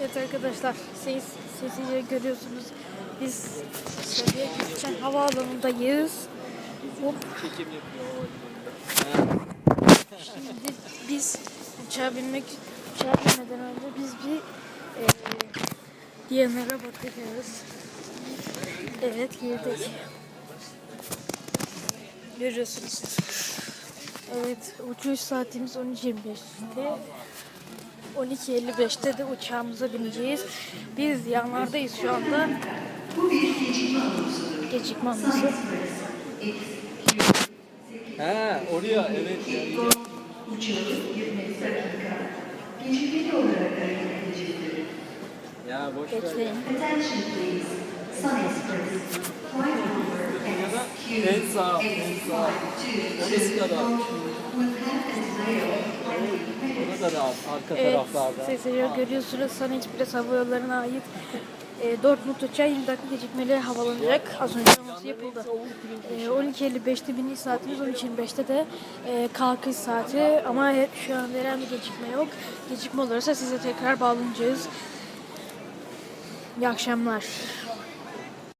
Evet arkadaşlar ses sesiyle görüyorsunuz. Biz Sabiha Gökçen Havaalanı'ndayız. Hop. Şimdi biz uçağa binmek uçağa binmeden önce biz bir e, DNR'a bakacağız. Evet girdik. Görüyorsunuz. Evet uçuş saatimiz 12.25'te. 12.55'te de uçağımıza bineceğiz. Biz yanlardayız şu anda. Gecikme anonsu. Ha oraya evet. ya. Ya boş ver. Bekleyin. Ya da en sağ, en sağ. Orası da rahat, arka Evet, taraflarda. sesleri görüyorsunuz. Sun Express Hava Yolları'na ait e, Dortmund uçağı 20 dakika gecikmeli havalanacak. Az önce anonsu yapıldı. E, 12.55'te biniş saatimiz, 13.25'te de e, kalkış saati. Ama hep şu an veren bir gecikme yok. Gecikme olursa size tekrar bağlanacağız. İyi akşamlar.